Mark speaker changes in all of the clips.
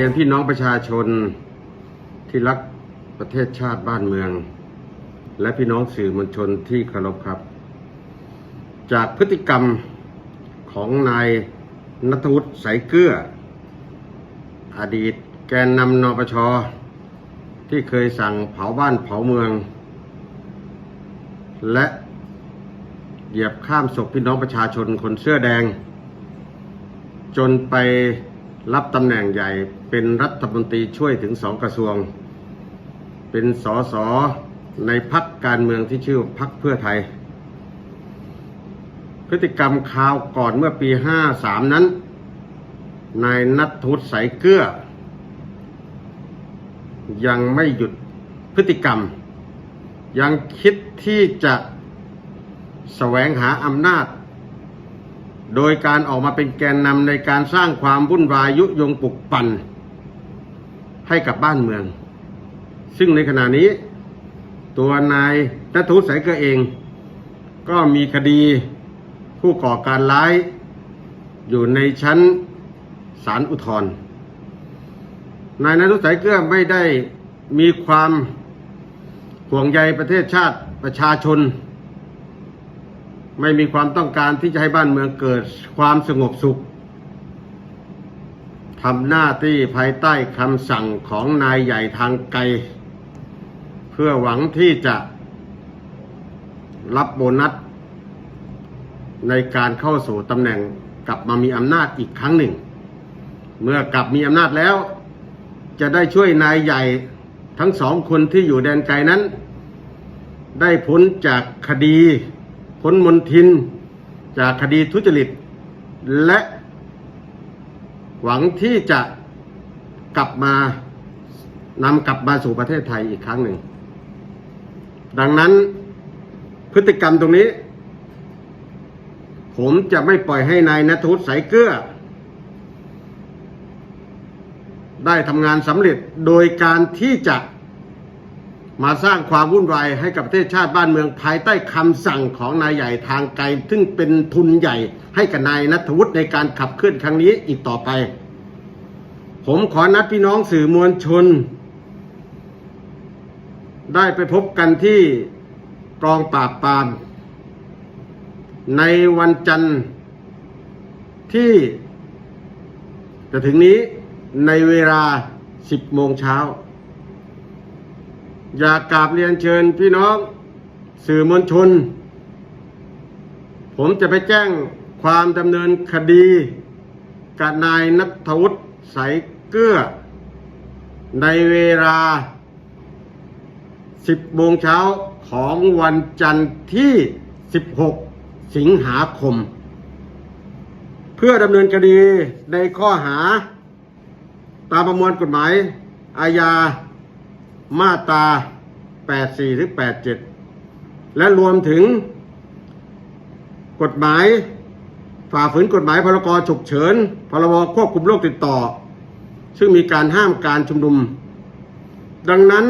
Speaker 1: รียนพี่น้องประชาชนที่รักประเทศชาติบ้านเมือง และพี่น้องสื่อมวลชนที่เคารพครับ จากพฤติกรรมของนายนัทวุฒิสายเกลืออดีตแกนนำนปชที่เคยสั่งเผาบ้านเผาเมือง และเหยียบข้ามศพพี่น้องประชาชนคนเสื้อแดง จนไป รับตำแหน่งใหญ่เป็นรัฐมนตรีช่วยถึงสองกระทรวง เป็นสอสอในพักการเมืองที่ชื่อพักเพื่อไทย พฤติกรรมข่าวก่อนเมื่อปี 53 นั้น นายนัททุศสายเกลือยังไม่หยุดพฤติกรรม ยังคิดที่จะแสวงหาอำนาจ โดยการออกมาเป็นแกนนำในการสร้างความวุ่นวายยุยงปลุกปั่นให้กับบ้านเมือง ซึ่งในขณะนี้ ตัวนายนัทุศสายเกือเอง ก็มีคดีผู้ก่อการร้าย อยู่ในชั้นศาลอุทธรณ์นายนัทุสายเกือไม่ได้มีความห่วงใยประเทศชาติประชาชน ไม่มีความต้องการที่จะให้บ้านเมืองเกิดความสงบสุขทำหน้าที่ภายใต้คำสั่งของนายใหญ่ทางไกล เพื่อหวังที่จะรับโบนัส ในการเข้าสู่ตำแหน่งกลับมามีอำนาจอีกครั้งหนึ่ง เมื่อกลับมีอำนาจแล้ว จะได้ช่วยนายใหญ่ทั้งสองคนที่อยู่แดนไกลนั้น ได้พ้นจากคดี พ้นมนทินจากคดีทุจริต และหวังที่จะกลับมานำกลับมาสู่ประเทศไทยอีกครั้งหนึ่ง ดังนั้นพฤติกรรมตรงนี้ ผมจะไม่ปล่อยให้นายนัทวุฒิสายเกลือได้ทำงานสำเร็จโดยการที่จะ มาสร้างความวุ่นวายให้กับประเทศชาติบ้านเมืองภายใต้คำสั่งของนายใหญ่ทางไกล ซึ่งเป็นทุนใหญ่ให้กับนายนัทวุฒิในการขับเคลื่อนครั้งนี้อีกต่อไป ผมขอนัดพี่น้องสื่อมวลชน ได้ไปพบกันที่กองปราบปราม ในวันจันทร์ที่จะถึงนี้ในเวลา 10 โมงเช้า อยากกราบเรียนเชิญพี่น้องสื่อมวลชน ผมจะไปแจ้งความดำเนินคดีกับนายนัทวุฒิสายเกลือในเวลา 10 โมงเช้าของวันจันทร์ที่ 16 สิงหาคม เพื่อดำเนินคดีในข้อหา ตามประมวลกฎหมายอาญา มาตรา84 หรือ 87 และรวมถึงกฎหมายฝ่าฝืนกฎหมายพรกฉุกเฉิน พรบควบคุมโรคติดต่อ ซึ่งมีการห้ามการชุมนุม ดังนั้น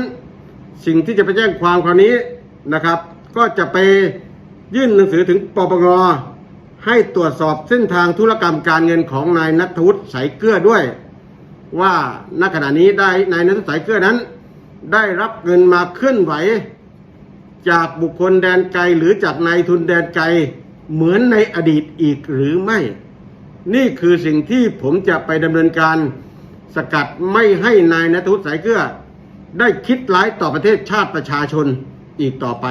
Speaker 1: สิ่งที่จะไปแจ้งความคราวนี้นะครับ ก็จะไปยื่นหนังสือถึงปปงให้ตรวจสอบเส้นทางธุรกรรมการเงินของนายนัทวุฒิสายเกลือด้วย ว่าณขณะนี้ได้นายนัทวุฒิสายเกลือนั้น ได้รับเงินมาเคลื่อนไหว จากบุคคลแดนไกลหรือจากนายทุนแดนไกลเหมือนในอดีตอีกหรือไม่ นี่คือสิ่งที่ผมจะไปดำเนินการสกัดไม่ให้นายนัทวุฒิสายเกลือ ได้คิดร้ายต่อประเทศชาติประชาชนอีกต่อไป